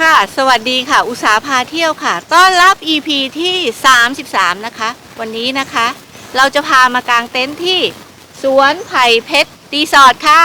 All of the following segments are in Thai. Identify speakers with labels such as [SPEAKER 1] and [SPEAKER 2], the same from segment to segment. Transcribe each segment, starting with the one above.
[SPEAKER 1] ค่ะ สวัสดีค่ะ อุตสาพาเที่ยวค่ะ ต้อนรับ EP ที่ 33 นะคะ วันนี้นะคะ เราจะพามากางเต็นท์ที่ สวนไผ่เพชรรีสอร์ทค่ะ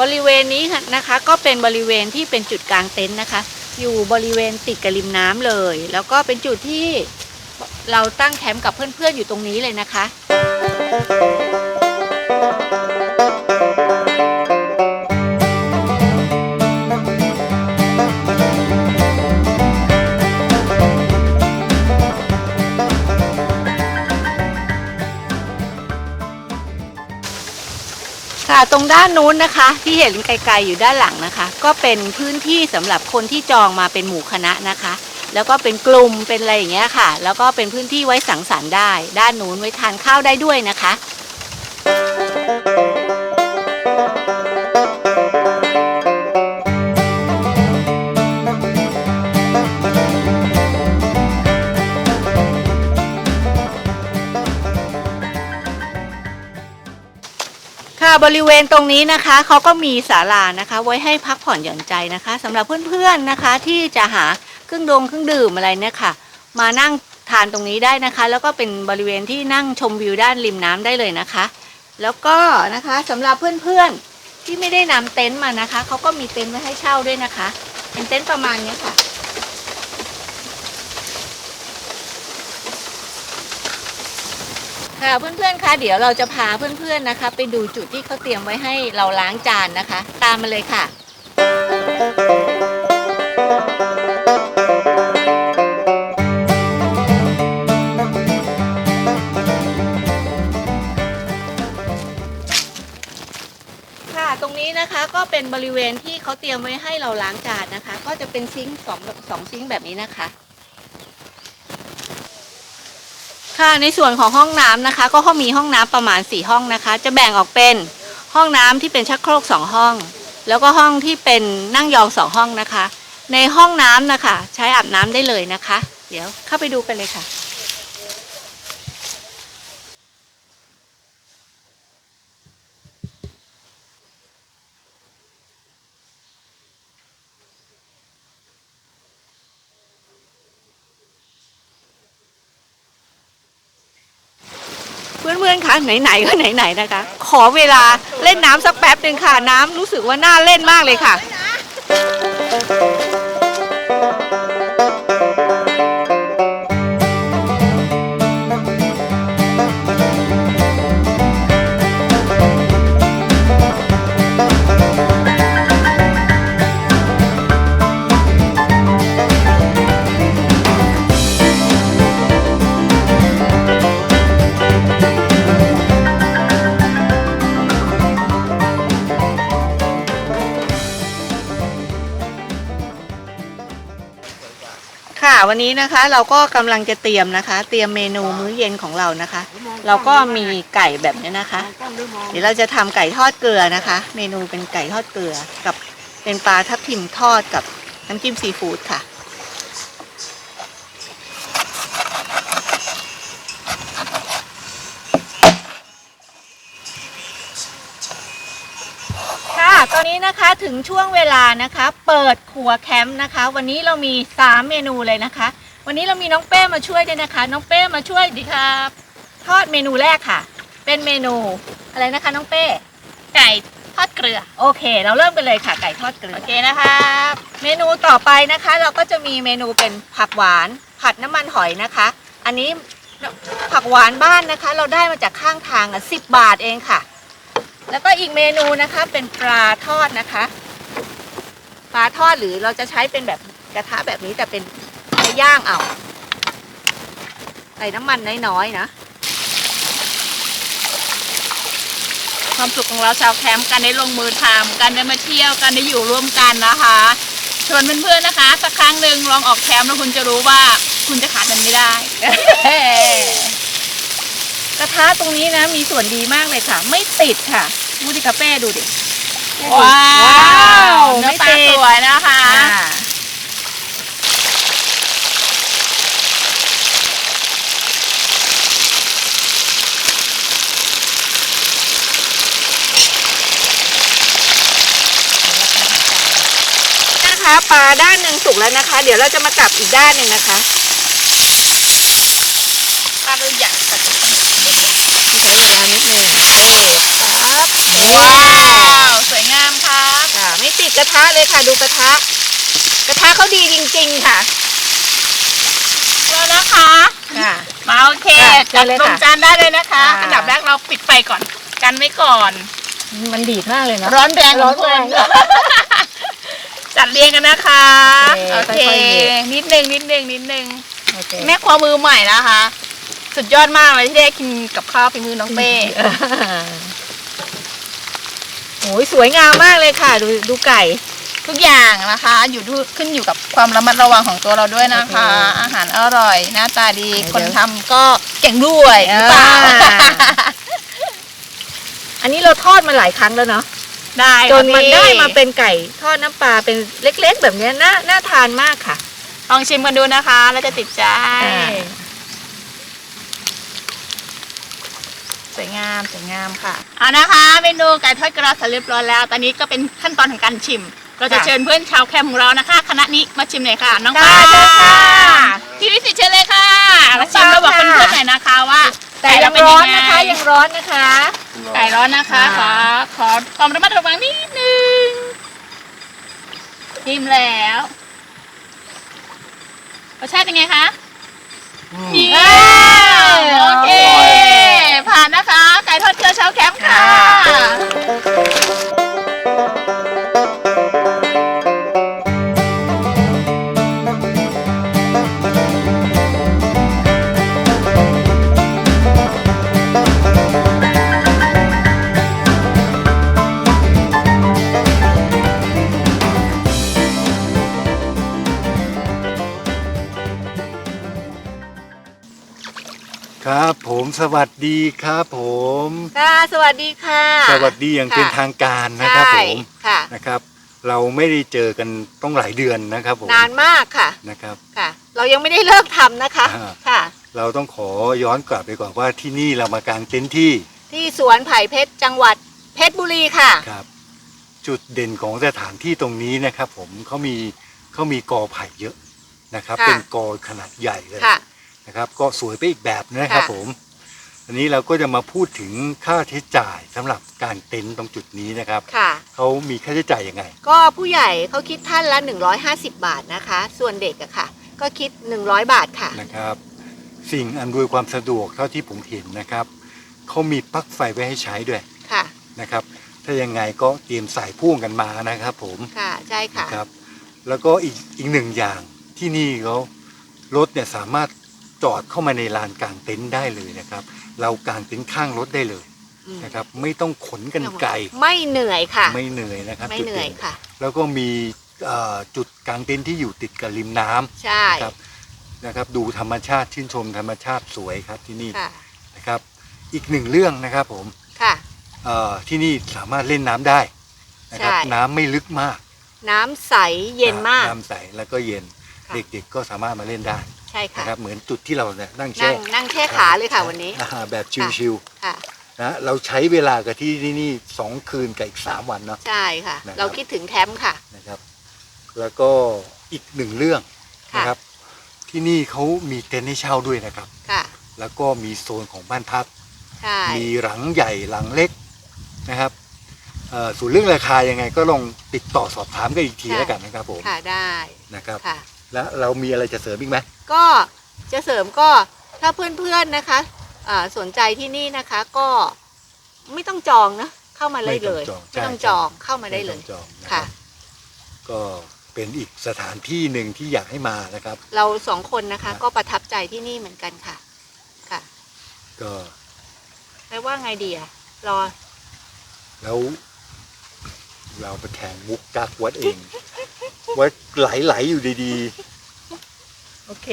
[SPEAKER 1] บริเวณนี้นะคะ ก็เป็นบริเวณที่เป็นจุดกลางเต็นท์นะคะ อยู่บริเวณติดกับริมน้ำเลย แล้วก็เป็นจุดที่เราตั้งแคมป์กับเพื่อนๆอยู่ตรงนี้เลยนะคะ ตรงด้านนู้นนะคะ ที่เห็นไกลๆอยู่ด้านหลังนะคะ ก็เป็นพื้นที่สำหรับคนที่จองมาเป็นหมู่คณะนะคะ แล้วก็เป็นกลุ่มเป็นอะไรอย่างเงี้ยค่ะ แล้วก็เป็นพื้นที่ไว้สังสรรค์ได้ ด้านนู้นไว้ทานข้าวได้ด้วยนะคะ บริเวณตรงนี้นะคะเขาก็มีศาลานะคะ ไว้ให้พักผ่อนหย่อนใจนะคะสำหรับเพื่อนๆนะคะ ที่จะหาเครื่องดงเครื่องดื่มอะไรเนี่ยค่ะ มานั่งทานตรงนี้ได้นะคะ แล้วก็เป็นบริเวณที่นั่งชมวิวด้านริมน้ำได้เลยนะคะ แล้วก็นะคะสำหรับเพื่อนๆที่ไม่ได้นำเต็นท์มานะคะเขาก็มีเต็นท์ไว้ให้เช่าด้วยนะคะ เป็นเต็นท์ประมาณนี้ค่ะ ค่ะเพื่อนๆคะเดี๋ยวเราจะพาเพื่อนๆนะคะ ไปดูจุดที่เขาเตรียมไว้ให้เราล้างจานนะคะ ตามมาเลยค่ะค่ะตรงนี้นะคะก็เป็นบริเวณที่เขาเตรียมไว้ให้เราล้างจานนะคะ ก็จะเป็นซิงค์สองสองซิงค์แบบนี้นะคะ ค่ะในส่วนของห้องน้ำนะคะ ก็ห้องมีห้องน้ำประมาณ 4 ห้องนะคะ จะแบ่งออกเป็นห้องน้ำที่เป็นชักโครก 2 ห้อง แล้วก็ห้องที่เป็นนั่งยองสองห้องนะคะ ในห้องน้ำนะคะ ใช้อาบน้ำได้เลยนะคะ เดี๋ยวเข้าไปดูกันเลยค่ะ พื่อนๆคะไหนๆก็ไหนๆนะคะ ขอเวลาเล่นน้ำสักแป๊บหนึ่งค่ะ น้ำรู้สึกว่าน่าเล่นมากเลยค่ะ วันนี้นะคะเราก็กำลังจะเตรียมนะคะ เตรียมเมนูมื้อเย็นของเรานะคะ เราก็มีไก่แบบนี้นะคะ เดี๋ยวเราจะทำไก่ทอดเกลือนะคะ เมนูเป็นไก่ทอดเกลือกับเป็นปลาทับทิมทอดกับน้ำจิ้มซีฟู้ดค่ะ ค่ะ ตอ นนี้นะคะถึงช่วงเวลานะคะ เปิดครัวแคมป์นะคะ วันนี้เรามี 3 เมนูเลยนะคะ วันนี้เรามีน้องเป้มาช่วยด้วยนะคะ น้องเป้มาช่วยดีครับทอดเมนูแรกค่ะ เป็นเมนูอะไรนะคะ น้องเป้ ไก่ทอดเกลือ โอเค เราเริ่มกันเลยค่ะไก่ทอดเกลือโอเคนะคะเมนูต่อไปนะคะ เราก็จะมีเมนูเป็นผักหวานผผัดน้ำมันหอยนะคะ อันนี้ผักหวานบ้านนะคะ เราได้มาจากข้างทางอะสิบบาทเองค่ะ แล้วก็อีกเมนูนะคะเป็นปลาทอดนะคะ ปลาทอดหรือเราจะใช้เป็นแบบกระทะแบบนี้แต่เป็นไปย่างเอาใส่น้ำมันน้อยๆนะ
[SPEAKER 2] ความสุขของเราชาวแคมป์การได้ลงมือทำการได้มาเที่ยวการได้อยู่ร่วมกันนะคะชวนเพื่อนๆนะคะ สักครั้งหนึ่งลองออกแคมป์แล้วคุณจะรู้ว่าคุณจะขาดมันไม่ได้
[SPEAKER 1] ตรงนี้นะ มีส่วนดีมากเลยค่ะ ไม่ติดค่ะดูดิกาเป้ดูดิ
[SPEAKER 2] ว้าวเนื้อ
[SPEAKER 1] ไม่
[SPEAKER 2] ปลา
[SPEAKER 1] ติด
[SPEAKER 2] สวยนะคะ
[SPEAKER 1] อ่านะคะปลาด้านหนึ่งสุกแล้วนะคะ เดี๋ยวเราจะมากลับอีกด้านหนึ่งนะคะ
[SPEAKER 2] ปลาดูใหญ่ แต่จะ
[SPEAKER 1] ใช้เวลานิดนึงนี่ครับ
[SPEAKER 2] ว้าวสวยงามครับ
[SPEAKER 1] ค่ะไม่ติดกระทะเลยค่ะดูกระทะ กระทะเขาดีจริง ๆ ค่ะ
[SPEAKER 2] แล้วนะคะ
[SPEAKER 1] ค่ะ
[SPEAKER 2] มาโอเค
[SPEAKER 1] ค่ะ
[SPEAKER 2] จัด
[SPEAKER 1] ได้เลย
[SPEAKER 2] ลง
[SPEAKER 1] ค่ะ
[SPEAKER 2] จานได้เลยนะคะ
[SPEAKER 1] ค่ะ
[SPEAKER 2] อันดับแรกเราปิดไฟก่อน กันไว้ก่อน
[SPEAKER 1] มันดีดมากเลยเนาะ
[SPEAKER 2] ร้อนแรง
[SPEAKER 1] ร้อนแรง
[SPEAKER 2] ทุกคนจัดเรียงกันนะคะ
[SPEAKER 1] โอ
[SPEAKER 2] โอ
[SPEAKER 1] เค
[SPEAKER 2] เค
[SPEAKER 1] ค่อยๆหยิบ
[SPEAKER 2] นิดนึงนิดนึงนิดนึง
[SPEAKER 1] โอเค
[SPEAKER 2] แม่ครัวมือใหม่นะคะ สุดยอดมากเลยที่ได้กินกับข้าวฝีมือน้องเป้
[SPEAKER 1] โอ้ยสวยงามมากเลยค่ะ ดูดูไก่
[SPEAKER 2] ทุกอย่างนะคะ อยู่ที่ขึ้นอยู่กับความระมัดระวังของตัวเราด้วยนะคะ
[SPEAKER 1] โอเค
[SPEAKER 2] อาหารอร่อย หน้าตาดี
[SPEAKER 1] เดี๋ยว
[SPEAKER 2] คนทำก็เก่งด้วยหรือเปล่า
[SPEAKER 1] อ่าอันนี้เราทอดมาหลายครั้งแล้วเนาะ
[SPEAKER 2] ได้
[SPEAKER 1] จนมัน
[SPEAKER 2] ค่ะพี่
[SPEAKER 1] ได้มาเป็นไก่ ทอดน้ำปลาเป็นเล็กๆ แบบเนี้ยน่าน่าทานมากค่ะ
[SPEAKER 2] ลองชิมกันดูนะคะ แล้วจะติดใจ
[SPEAKER 1] อ่า
[SPEAKER 2] สวยงามสวยงามค่ะเอานะคะ เมนูไก่ทอดกระเสร็จเรียบร้อยแล้ว ตอนนี้ก็เป็นขั้นตอนของการชิม เราจะเชิญเพื่อนชาวแคมป์ของเรานะคะคณะนี้มาชิมหน่อยค่ะน้อง
[SPEAKER 1] ได้
[SPEAKER 2] ปา
[SPEAKER 1] เลยค่ะ
[SPEAKER 2] พี่วิสิตเชิญเลยค่ะ
[SPEAKER 1] น้
[SPEAKER 2] มา
[SPEAKER 1] อง
[SPEAKER 2] ชิม
[SPEAKER 1] ปา
[SPEAKER 2] แล้วบอก
[SPEAKER 1] ค่ะ
[SPEAKER 2] เพื่อนๆหน่อยนะคะว่า
[SPEAKER 1] แต่ยัง
[SPEAKER 2] เป็
[SPEAKER 1] ร้อน
[SPEAKER 2] ไง
[SPEAKER 1] นะคะ ยังร้อนนะคะ
[SPEAKER 2] ไก่ร้อนนะคะขอ
[SPEAKER 1] ค่ะ
[SPEAKER 2] ขอความระมัดระวังนิดนึงชิมแล้วรสชาติเป็นไงคะ เยี่ยมโอเค ผ่านนะคะ ไก่ทอดเกลือชาวแคมป์ค่ะ
[SPEAKER 3] ครับผมสวัสดีครับผม
[SPEAKER 1] ค่ะ สวัสดีค่ะ
[SPEAKER 3] สวัสดีอย่างเป็นทางการนะครับผม
[SPEAKER 1] ใช่ค่ะ
[SPEAKER 3] นะครับ เราไม่ได้เจอกันต้องหลายเดือนนะครับผม
[SPEAKER 1] นานมากค่ะ
[SPEAKER 3] นะครับ
[SPEAKER 1] ค่ะ เรายังไม่ได้เลิกทำนะคะ
[SPEAKER 3] อ่า
[SPEAKER 1] ค่ะ
[SPEAKER 3] เราต้องขอย้อนกลับไปก่อนว่าที่นี่เรามากางเต็นท์ที่
[SPEAKER 1] ที่สวนไผ่เพชรจังหวัดเพชรบุรีค่ะ
[SPEAKER 3] ครับ จุดเด่นของสถานที่ตรงนี้นะครับ ผมเขามีเขามีกอไผ่เยอะนะครับ
[SPEAKER 1] ค่ะ
[SPEAKER 3] เป็นกอขนาดใหญ่เลย
[SPEAKER 1] ค่ะ
[SPEAKER 3] นะครับ ก็สวยไปอีกแบบนะครับ
[SPEAKER 1] ค่ะ
[SPEAKER 3] ผมอันนี้เราก็จะมาพูดถึงค่าใช้จ่ายสำหรับการเต็นท์ตรงจุดนี้นะครับ
[SPEAKER 1] ค่ะ
[SPEAKER 3] เขามีค่าใช้จ่ายยังไง
[SPEAKER 1] ก็ผู้ใหญ่เขาคิดท่านละ 150 บาทนะคะ ส่วนเด็กอะค่ะ ก็คิด 100 บาทค่ะ
[SPEAKER 3] นะครับ สิ่งอำนวยความสะดวกเท่าที่ผมเห็นนะครับเขามีปลั๊กไฟไว้ให้ใช้ด้วย
[SPEAKER 1] ค่ะ
[SPEAKER 3] นะครับ ถ้ายังไงก็เตรียมสายพ่วงกันมานะครับผม
[SPEAKER 1] ค่ะใช่ค่ะ
[SPEAKER 3] นะครับ แล้วก็อีกอีกหนึ่งอย่างที่นี่เขารถเนี่ยสามารถ จอดเข้ามาในลานกลางเต็นท์ได้เลยนะครับ เรากางเต็นท์ข้างรถได้เลย
[SPEAKER 1] อืม
[SPEAKER 3] นะครับ ไม่ต้องขนกันไกล
[SPEAKER 1] ไม่เหนื่อยค่ะ
[SPEAKER 3] ไม่เหนื่อยนะครับ
[SPEAKER 1] ไม่
[SPEAKER 3] จุด
[SPEAKER 1] เหนื่อย
[SPEAKER 3] ด่
[SPEAKER 1] ค่ะ
[SPEAKER 3] แล้วก็มีเอ่อจุดกางเต็นท์ที่อยู่ติดกับริมน้ำ
[SPEAKER 1] ใช่
[SPEAKER 3] นะครับนะครับ ดูธรรมชาติชื่นชมธรรมชาติสวยครับที่นี่
[SPEAKER 1] ค่ะ
[SPEAKER 3] นะครับ อีกหนึ่งเรื่องนะครับผม
[SPEAKER 1] ค่ะ
[SPEAKER 3] เอ่อที่นี่สามารถเล่นน้ำได้นะครับ
[SPEAKER 1] ใช่
[SPEAKER 3] น้ำไม่ลึกมาก
[SPEAKER 1] น้ำใสเย็นมาก
[SPEAKER 3] น้ำใสแล้วก็เย็น
[SPEAKER 1] ค่ะ
[SPEAKER 3] เด็กๆก็สามารถมาเล่นได้
[SPEAKER 1] ใช่ค่ะ
[SPEAKER 3] นะครับเหมือนจุดที่เราเนี่ยนั่ง
[SPEAKER 1] นั่
[SPEAKER 3] แช่
[SPEAKER 1] งนั่งแช่ขาเลยค่ะวันนี้
[SPEAKER 3] อ่าแบบชิว
[SPEAKER 1] ค่ะ
[SPEAKER 3] ๆนะเราใช้เวลากับที่ที่นี่สองคืนกับอีกสามวันเนาะ
[SPEAKER 1] ใช่ค่ะ
[SPEAKER 3] นะครับ
[SPEAKER 1] เราคิดถึงแคมป์ค่ะ
[SPEAKER 3] นะครับ แล้วก็อีกหนึ่งเรื่อง
[SPEAKER 1] ค่ะ
[SPEAKER 3] นะครับ ที่นี่เขามีเต็นท์ให้เช่าด้วยนะครับ
[SPEAKER 1] ค่ะ
[SPEAKER 3] แล้วก็มีโซนของบ้านพัก
[SPEAKER 1] ใช่
[SPEAKER 3] มีหลังใหญ่หลังเล็กนะครับเอ่อส่วนเรื่องราคายังไงก็ลองติดต่อสอบถามกันอีกทีแล้วกันนะครับผม
[SPEAKER 1] ค่ะได้
[SPEAKER 3] นะครับ
[SPEAKER 1] ค่ะ
[SPEAKER 3] แล้วเรามีอะไรจะเสริมอีกไหม
[SPEAKER 1] ก็จะเสริมก็ถ้าเพื่อนๆนะคะอ่าสนใจที่นี่นะคะก็ไม่ต้องจองนะเข้ามาเลยเลย
[SPEAKER 3] ไม่ต้องจอง
[SPEAKER 1] ไม่ต้อง
[SPEAKER 3] ใช่
[SPEAKER 1] จองเข้ามาได้เลย
[SPEAKER 3] ม่ต้องจองนะ
[SPEAKER 1] ค่ะ
[SPEAKER 3] รับก็เป็นอีกสถานที่หนึ่งที่อยากให้มานะครับ
[SPEAKER 1] เราสองคนนะคะ
[SPEAKER 3] ครับ
[SPEAKER 1] ก็ประทับใจที่นี่เหมือนกันค่ะ ค่ะ
[SPEAKER 3] ก็
[SPEAKER 1] แล้วว่าไงดีอะรอ
[SPEAKER 3] แล้วเราไปแข่งมุกกักวัดเองว่าไหลๆอยู่ดี
[SPEAKER 1] โอเค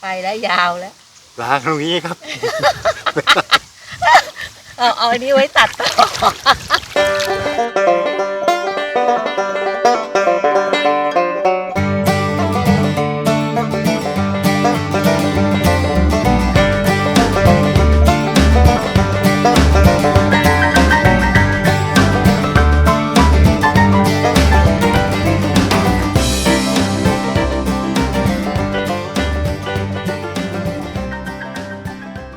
[SPEAKER 1] ไปแล้วยาวแล้ว
[SPEAKER 3] ๆล้างตรงนี้ครับ
[SPEAKER 1] เอาเอาอันนี้ไว้ตัดต่อ